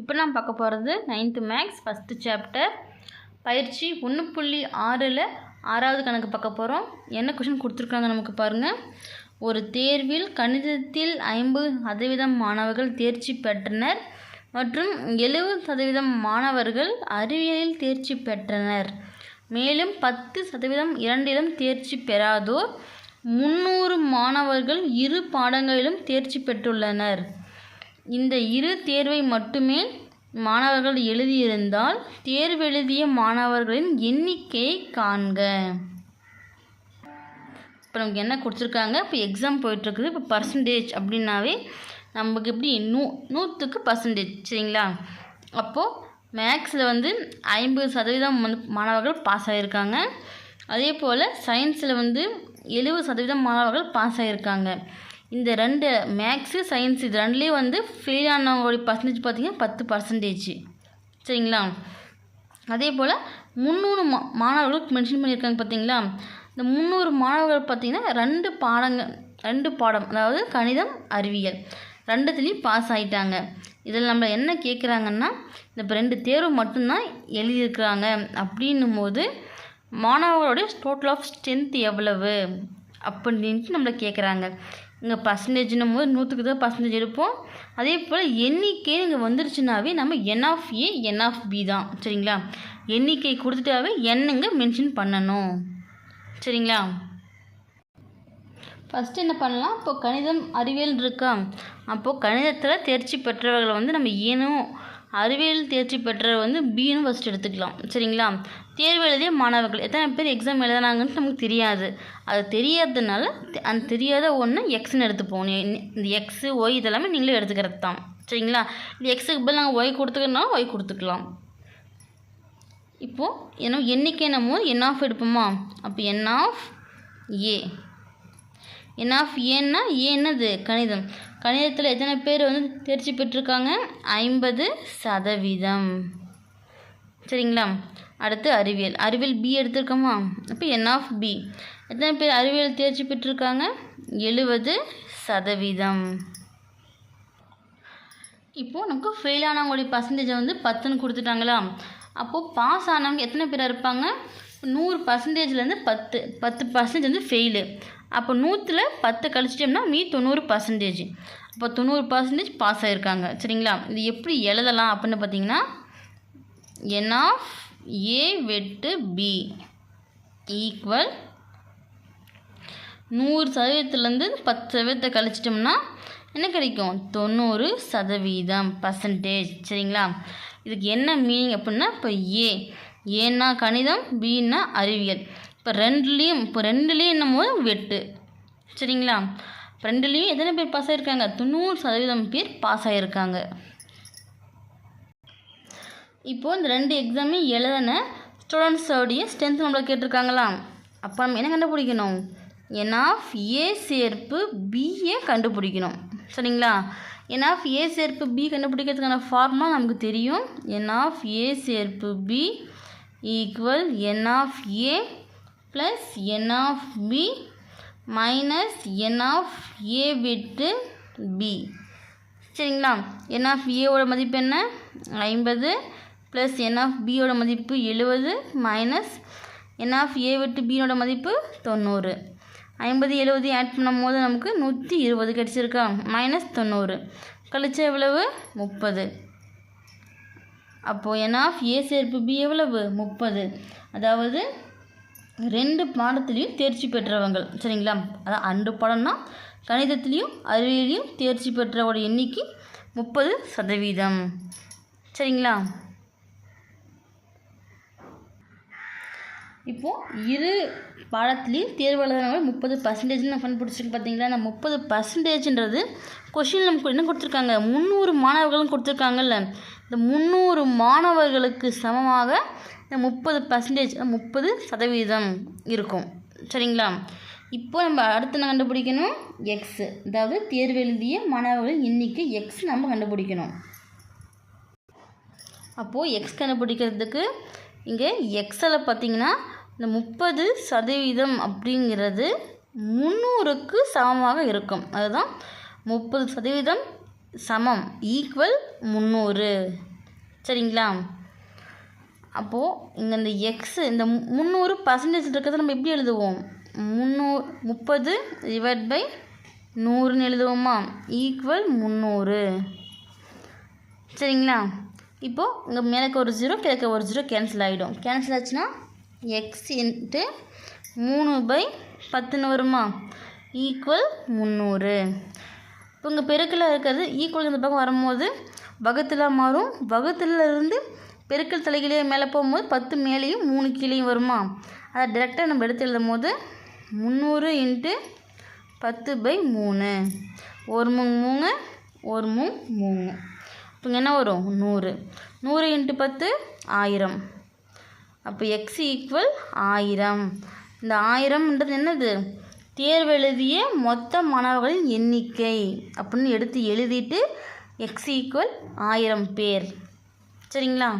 இப்போ நான் பார்க்க போகிறது நைன்த்து மேக்ஸ் ஃபஸ்ட்டு சாப்டர் பயிற்சி ஒன்று புள்ளி ஆறில் ஆறாவது கணக்கு பார்க்க போகிறோம். என்ன கொஷின் கொடுத்துருக்காங்க நமக்கு பாருங்கள் ஒரு தேர்வில் கணிதத்தில் ஐம்பது சதவீதம் மாணவர்கள் தேர்ச்சி பெற்றனர் மற்றும் எழுபது சதவீதம் மாணவர்கள் அறிவியலில் தேர்ச்சி பெற்றனர். மேலும் பத்து சதவீதம் இரண்டிலும் தேர்ச்சி பெறாதோர் முந்நூறு மாணவர்கள் இரு பாடங்களிலும் தேர்ச்சி பெற்றுள்ளனர். இந்த இரு தேர்வை மட்டுமே மாணவர்கள் எழுதியிருந்தால் தேர்வெழுதிய மாணவர்களின் எண்ணிக்கையை காண்க. இப்போ நமக்கு என்ன கொடுத்துருக்காங்க? இப்போ எக்ஸாம் போயிட்டுருக்குது. இப்போ பர்சன்டேஜ் அப்படின்னாவே நமக்கு எப்படி? நூ நூற்றுக்கு பர்சன்டேஜ் சரிங்களா? அப்போது மேக்ஸில் வந்து ஐம்பது சதவீதம் வந்து மாணவர்கள் பாஸ் ஆகியிருக்காங்க அதே போல் சயின்ஸில் வந்து எழுபது சதவீதம் மாணவர்கள் பாஸ் ஆகியிருக்காங்க இந்த ரெண்டு மேக்ஸு சயின்ஸ் இது ரெண்டுலேயும் வந்து ஃபெயில் ஆனவங்களுடைய பர்சன்டேஜ் பார்த்திங்கன்னா பத்து பர்சன்டேஜ் சரிங்களா? அதே போல் முந்நூறு மா மாணவர்களுக்கு மென்ஷன் பண்ணியிருக்காங்க பார்த்தீங்களா? இந்த முந்நூறு மாணவர்கள் பார்த்திங்கன்னா ரெண்டு பாடங்கள் ரெண்டு பாடம் அதாவது கணிதம் அறிவியல் ரெண்டுத்துலேயும் பாஸ் ஆகிட்டாங்க இதில் நம்ம என்ன கேட்குறாங்கன்னா இந்த இப்போ ரெண்டு தேர்வு மட்டும்தான் எழுதியிருக்கிறாங்க அப்படின்னும் போது மாணவர்களுடைய டோட்டல் ஆஃப் ஸ்ட்ரென்த் எவ்வளவு? அப்படின்ட்டு நம்மளை கேட்குறாங்க இங்கே பர்சன்டேஜ்னும் போது நூற்றுக்கு தான் பர்சன்டேஜ் எடுப்போம். அதே போல் எண்ணிக்கை இங்கே வந்துருச்சுனாவே நம்ம n of A n of B தான். சரிங்களா? எண்ணிக்கை கொடுத்துட்டாவே என்னங்க மென்ஷன் பண்ணணும். சரிங்களா? ஃபஸ்ட்டு என்ன பண்ணலாம்? இப்போ கணிதம் அறிவியல் இருக்கா? அப்போது கணிதத்தில் தேர்ச்சி பெற்றவர்களை வந்து நம்ம ஏனும் அறிவியல் தேர்ச்சி பெற்றவர் வந்து பின்னு ஃபஸ்ட் எடுத்துக்கலாம். சரிங்களா? தேர்வு எழுதிய மாணவர்கள். எத்தனை பேர் எக்ஸாம் எழுதினாங்கன்னு நமக்கு தெரியாது. அது தெரியாததுனால அந்த தெரியாத ஒன்று எக்ஸ்ன்னு எடுத்துப்போம் இந்த எக்ஸு ஒய் இதெல்லாமே நீங்களே எடுத்துக்கிறது தான். சரிங்களா? இந்த எக்ஸுக்கு பதில் நாங்கள் ஒய் கொடுத்துக்கணும்னா ஒய் கொடுத்துக்கலாம். இப்போது ஏன்னா எண்ணிக்கை நம்ம என் ஆஃப் எடுப்போமா? அப்போ என் ஆஃப் ஏ என் ஆஃப் ஏன்னா ஏன்னது கணிதம். கணிதத்தில் எத்தனை பேர் வந்து தேர்ச்சி பெற்றிருக்காங்க? ஐம்பது சதவீதம். சரிங்களா? அடுத்து அறிவியல். அறிவியல் பி எடுத்திருக்கோமா? அப்போ என் ஆஃப் பி எத்தனை பேர் அறிவியல் தேர்ச்சி பெற்றிருக்காங்க? எழுபது சதவீதம். இப்போது நமக்கு ஃபெயில் ஆனவங்களுடைய பர்சன்டேஜை வந்து பத்துன்னு கொடுத்துட்டாங்களா? அப்போது பாஸ் ஆனவங்க எத்தனை பேராக இருப்பாங்க? நூறு பர்சன்டேஜ்லேருந்து பத்து பத்து பர்சன்டேஜ் வந்து ஃபெயிலு அப்போ நூற்றில் பத்து கழிச்சிட்டோம்னா மீ தொண்ணூறு பர்சன்டேஜ் அப்போ தொண்ணூறு பர்சன்டேஜ் பாஸ் ஆகிருக்காங்க சரிங்களா? இது எப்படி எழுதலாம் அப்படின்னு பார்த்தீங்கன்னா என் ஆஃப் ஏ வெட்டு பி ஈக்குவல் நூறு சதவீதத்துலேருந்து பத்து சதவீதத்தை கழிச்சிட்டோம்னா என்ன கிடைக்கும்? தொண்ணூறு சதவீதம் பர்சன்டேஜ் சரிங்களா? இதுக்கு என்ன மீனிங் அப்படின்னா இப்போ ஏ ஏன்னா கணிதம் பின்னா அறிவியல். இப்போ ரெண்டுலேயும் இப்போ ரெண்டுலேயும் என்னமோ வெட்டு. சரிங்களா? இப்போ ரெண்டுலேயும் எத்தனை பேர் பாஸ் ஆகிருக்காங்க தொண்ணூறு சதவீதம் பேர் பாஸ் ஆகிருக்காங்க இப்போது இந்த ரெண்டு எக்ஸாமே எழுதின ஸ்டூடெண்ட்ஸோடைய ஸ்ட்ரென்த் நம்மளை கேட்டிருக்காங்களா? அப்போ நம்ம என்ன கண்டுபிடிக்கணும்? என் ஆஃப் ஏ சேர்ப்பு பிஏ கண்டுபிடிக்கணும். சரிங்களா? என் ஆஃப் ஏ சேர்ப்பு பி கண்டுபிடிக்கிறதுக்கான ஃபார்முலா நமக்கு தெரியும். என் ஆஃப் ஏ சேர்ப்பு B equal n of A plus n of B minus n of A விட்டு பி சரிங்களா? என் ஆஃப் ஏவோட மதிப்பு என்ன? ஐம்பது ப்ளஸ் என் ஆஃப் பியோட மதிப்பு எழுபது மைனஸ் என் ஆஃப் ஏ விட்டு பியோட மதிப்பு தொண்ணூறு. ஐம்பது எழுபது ஆட் பண்ணும் போது நமக்கு நூற்றி இருபது கிடச்சிருக்கா? மைனஸ் தொண்ணூறு. கழிச்சா எவ்வளவு? முப்பது. அப்போது என் ஆஃப் ஏ சேர்ப்பு பி எவ்வளவு? முப்பது. அதாவது ரெண்டு பாடத்துலேயும் தேர்ச்சி பெற்றவங்கள் சரிங்களா? அதான் அண்டு பாடம்னா கணிதத்துலேயும் அறிவியலையும் தேர்ச்சி பெற்றவோட எண்ணிக்கை முப்பது சதவீதம் சரிங்களா? இப்போது இரு பாடத்துலேயும் தேர்வு எழுதுனவங்க முப்பது பர்சன்டேஜ்னு நான் கண்டுபிடிச்சிருக்கு பார்த்தீங்களா அந்த முப்பது பர்சன்டேஜ்ன்றது கொஷின் நமக்கு என்ன கொடுத்துருக்காங்க? முந்நூறு மாணவர்களும் கொடுத்துருக்காங்கல்ல. இந்த முந்நூறு மாணவர்களுக்கு சமமாக இந்த முப்பது பர்சன்டேஜ் முப்பது சதவீதம் இருக்கும். சரிங்களா? இப்போ நம்ம அடுத்து கண்டுபிடிக்கணும்? எக்ஸு அதாவது தேர்வு எழுதிய மாணவர்களின் எண்ணிக்கை எக்ஸ் நம்ம கண்டுபிடிக்கணும். அப்போது எக்ஸ் கண்டுபிடிக்கிறதுக்கு இங்கே எக்ஸில் பார்த்தீங்கன்னா இந்த முப்பது சதவீதம் அப்படிங்கிறது முந்நூறுக்கு சமமாக இருக்கும். அதுதான் முப்பது சதவீதம் சமம். ஈக்குவல் முந்நூறு. சரிங்களா? அப்போது இங்கே இந்த எக்ஸு இந்த முந்நூறு பர்சன்டேஜ் இருக்கிறத நம்ம எப்படி எழுதுவோம்? முந்நூறு முப்பது டிவைட் பை நூறுன்னு எழுதுவோமா? ஈக்குவல் முந்நூறு. சரிங்களா? இப்போது இங்கே மேலக்கு ஒரு ஜீரோ கிழக்க ஒரு ஜீரோ கேன்சல் ஆகிடும் கேன்சல் ஆச்சுன்னா எக்ஸ் இன்ட்டு மூணு பை பத்துன்னு வருமா ஈக்குவல் முந்நூறு. இப்போ இங்கே பெருக்கில் இருக்கிறது ஈக்குவல் இந்த பக்கம் வரும்போது வகுத்தில் மாறும். வகுத்துலேருந்து பெருக்கல் தலைகிலேயே மேலே போகும்போது பத்து மேலேயும் மூணு கீழேயும் வருமா? அதை டேரெக்டாக நம்ம எடுத்து எழுதும் போது முந்நூறு இன்ட்டு பத்து பை மூணு. ஒரு மூணு மூணு ஒரு மூணு மூணு. இப்போ என்ன வரும்? நூறு. நூறு இன்ட்டு பத்து ஆயிரம். அப்போ எக்ஸ் ஈக்குவல் ஆயிரம். இந்த ஆயிரம்ன்றது என்னது? தேர்வு எழுதிய மொத்த மாணவர்களின் எண்ணிக்கை அப்படின்னு எடுத்து எழுதிட்டு எக்ஸ் ஈக்குவல் ஆயிரம் பேர். சரிங்களா?